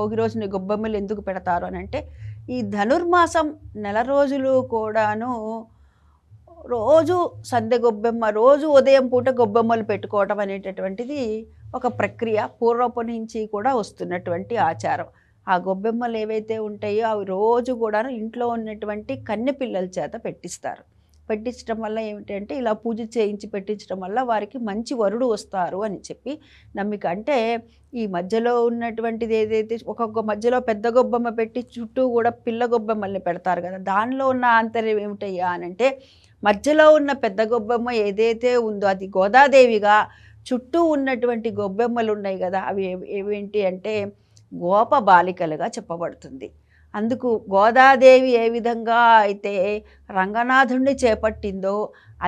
భోగి రోజున గొబ్బెమ్మలు ఎందుకు పెడతారు అని అంటే ఈ ధనుర్మాసం నెల రోజులు కూడాను రోజు సంధ్య గొబ్బెమ్మ రోజు ఉదయం పూట గొబ్బెమ్మలు పెట్టుకోవటం అనేటటువంటిది ఒక ప్రక్రియ పూర్వపు నుంచి కూడా వస్తున్నటువంటి ఆచారం. ఆ గొబ్బెమ్మలు ఏవైతే ఉంటాయో అవి రోజు కూడా ఇంట్లో ఉన్నటువంటి కన్నెపిల్లల చేత పెట్టిస్తారు. పెట్టించడం వల్ల ఏమిటంటే ఇలా పూజ చేయించి పెట్టించడం వల్ల వారికి మంచి వరుడు వస్తారు అని చెప్పి నమ్మిక. అంటే ఈ మధ్యలో ఉన్నటువంటిది ఏదైతే ఒక్కొక్క మధ్యలో పెద్ద గొబ్బెమ్మ పెట్టి చుట్టూ కూడా పిల్ల గొబ్బెమ్మల్ని పెడతారు కదా. దానిలో ఉన్న ఆంతర్యం ఏమిటయ్యా అని అంటే మధ్యలో ఉన్న పెద్ద గొబ్బెమ్మ ఏదైతే ఉందో అది గోదాదేవిగా చుట్టూ ఉన్నటువంటి గొబ్బెమ్మలు ఉన్నాయి కదా అవి ఏవేంటి అంటే గోప బాలికలుగా చెప్పబడుతుంది. అందుకు గోదాదేవి ఏ విధంగా అయితే రంగనాథుణ్ణి చేపట్టిందో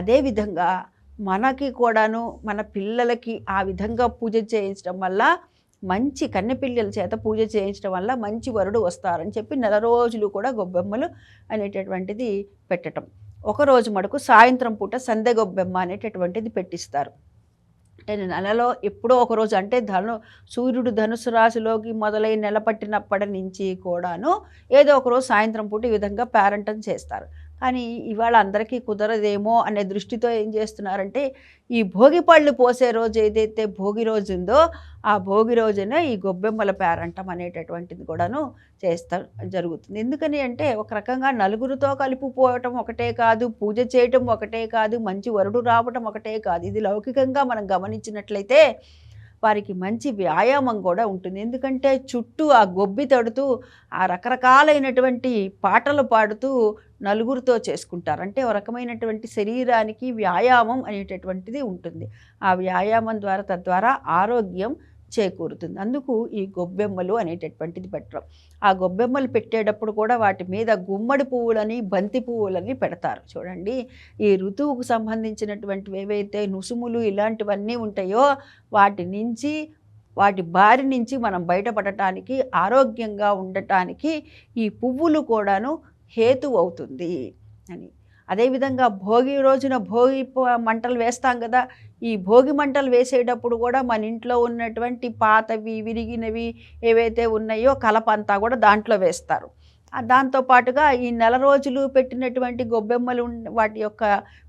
అదే విధంగా మనకి కూడాను మన పిల్లలకి ఆ విధంగా పూజ చేయించడం వల్ల మంచి కన్నెపిల్లల చేత పూజ చేయించడం వల్ల మంచి వరుడు వస్తారని చెప్పి నెల రోజులు కూడా గొబ్బెమ్మలు అనేటటువంటిది పెట్టటం. ఒకరోజు మటుకు సాయంత్రం పూట సందె గొబ్బెమ్మ అనేటటువంటిది పెట్టిస్తారు. అంటే నెలలో ఎప్పుడో ఒక రోజు అంటే ధను సూర్యుడు ధనుసు రాశిలోకి మొదలై నెల పట్టినప్పటి నుంచి కూడాను ఏదో ఒక రోజు సాయంత్రం పూట ఈ విధంగా పేరంటం చేస్తారు. అని ఇవాళ అందరికీ కుదరదేమో అనే దృష్టితో ఏం చేస్తున్నారంటే ఈ భోగి పళ్ళు పోసే రోజు ఏదైతే భోగి రోజు ఉందో ఆ భోగి రోజున ఈ గొబ్బెమ్మల పేరంటం అనేటటువంటిది కూడాను చేస్తారు జరుగుతుంది. ఎందుకని అంటే ఒక రకంగా నలుగురితో కలిపిపోవటం ఒకటే కాదు పూజ చేయటం ఒకటే కాదు మంచి వరుడు రావటం ఒకటే కాదు. ఇది లౌకికంగా మనం గమనించినట్లయితే వారికి మంచి వ్యాయామం కూడా ఉంటుంది. ఎందుకంటే చుట్టూ ఆ గొబ్బి తడుతూ ఆ రకరకాలైనటువంటి పాటలు పాడుతూ నలుగురితో చేసుకుంటారు. అంటే ఒక రకమైనటువంటి శరీరానికి వ్యాయామం అనేటటువంటిది ఉంటుంది. ఆ వ్యాయామం ద్వారా తద్వారా ఆరోగ్యం చేకూరుతుంది. అందుకు ఈ గొబ్బెమ్మలు అనేటటువంటిది పెట్టడం. ఆ గొబ్బెమ్మలు పెట్టేటప్పుడు కూడా వాటి మీద గుమ్మడి పువ్వులని బంతి పువ్వులని పెడతారు. చూడండి ఈ ఋతువుకు సంబంధించినటువంటివి ఏవైతే నుసుములు ఇలాంటివన్నీ ఉంటాయో వాటి నుంచి వాటి బారి నుంచి మనం బయటపడటానికి ఆరోగ్యంగా ఉండటానికి ఈ పువ్వులు కూడాను హేతు అవుతుంది అని. అదేవిధంగా భోగి రోజున భోగి మంటలు వేస్తాం కదా ఈ భోగి మంటలు వేసేటప్పుడు కూడా మన ఇంట్లో ఉన్నటువంటి పాతవి విరిగినవి ఏవైతే ఉన్నాయో కలపంతా కూడా దాంట్లో వేస్తారు. దాంతోపాటుగా దాంతో పాటుగా ఈ నెల రోజులు పెట్టినటువంటి గొబ్బెమ్మలు వాటి యొక్క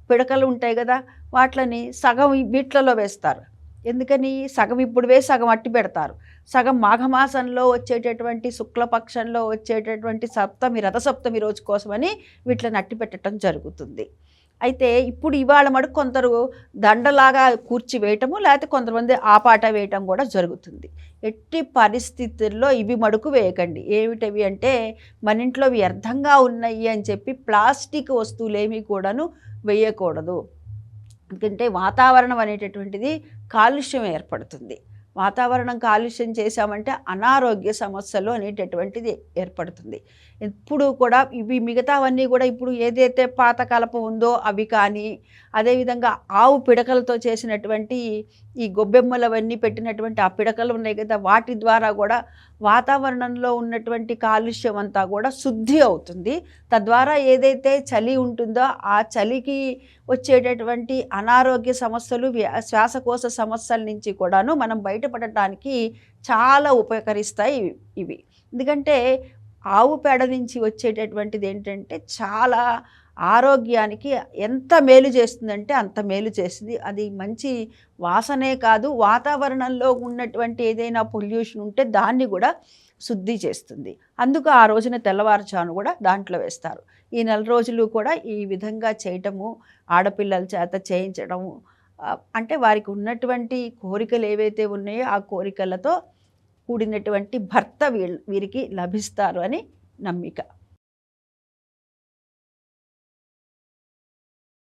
పిడకలు ఉంటాయి కదా వాటిని సగం ఈ వేస్తారు. ఎందుకని సగం ఇప్పుడు వేసి సగం అట్టి పెడతారు. సగం మాఘమాసంలో వచ్చేటటువంటి శుక్లపక్షంలో వచ్చేటటువంటి సప్తమి రథసప్తమి రోజు కోసమని వీటిని అట్టి పెట్టడం జరుగుతుంది. అయితే ఇప్పుడు ఇవాళ మటుకు కొందరు దండలాగా కూర్చి వేయటము లేకపోతే కొంతమంది ఆపాట వేయటం కూడా జరుగుతుంది. ఎట్టి పరిస్థితుల్లో ఇవి మడుకు వేయకండి. ఏమిటవి అంటే మన ఇంట్లో వ్యర్థంగా ఉన్నాయి అని చెప్పి ప్లాస్టిక్ వస్తువులు ఏమీ కూడాను వేయకూడదు. ఎందుకంటే వాతావరణం అనేటటువంటిది కాలుష్యం ఏర్పడుతుంది. వాతావరణం కాలుష్యం చేశామంటే అనారోగ్య సమస్యలు అనేటటువంటిది ఏర్పడుతుంది. ఎప్పుడు కూడా ఇవి మిగతావన్నీ కూడా ఇప్పుడు ఏదైతే పాత ఉందో అవి కానీ అదేవిధంగా ఆవు పిడకలతో చేసినటువంటి ఈ గొబ్బెమ్మలవన్నీ పెట్టినటువంటి ఆ పిడకలు ఉన్నాయి కదా వాటి ద్వారా కూడా వాతావరణంలో ఉన్నటువంటి కాలుష్యం అంతా కూడా శుద్ధి అవుతుంది. తద్వారా ఏదైతే చలి ఉంటుందో ఆ చలికి వచ్చేటటువంటి అనారోగ్య సమస్యలు శ్వాసకోశ సమస్యల నుంచి కూడాను మనం బయట బయటపడటానికి చాలా ఉపకరిస్తాయి ఇవి- ఎందుకంటే ఆవు పేడ నుంచి వచ్చేటటువంటిది ఏంటంటే చాలా ఆరోగ్యానికి ఎంత మేలు చేస్తుందంటే అంత మేలు చేస్తుంది. అది మంచి వాసనే కాదు. వాతావరణంలో ఉన్నటువంటి ఏదైనా పొల్యూషన్ ఉంటే దాన్ని కూడా శుద్ధి చేస్తుంది. అందుకు ఆ రోజున తెల్లవారుజాను కూడా దాంట్లో వేస్తారు. ఈ నెల రోజులు కూడా ఈ విధంగా చేయటము ఆడపిల్లల చేత చేయించడము అంటే వారికి ఉన్నటువంటి కోరికలు ఏవైతే ఉన్నాయో ఆ కోరికలతో కూడినటువంటి భర్త వీళ్ళ వీరికి లభిస్తారు అని నమ్మిక.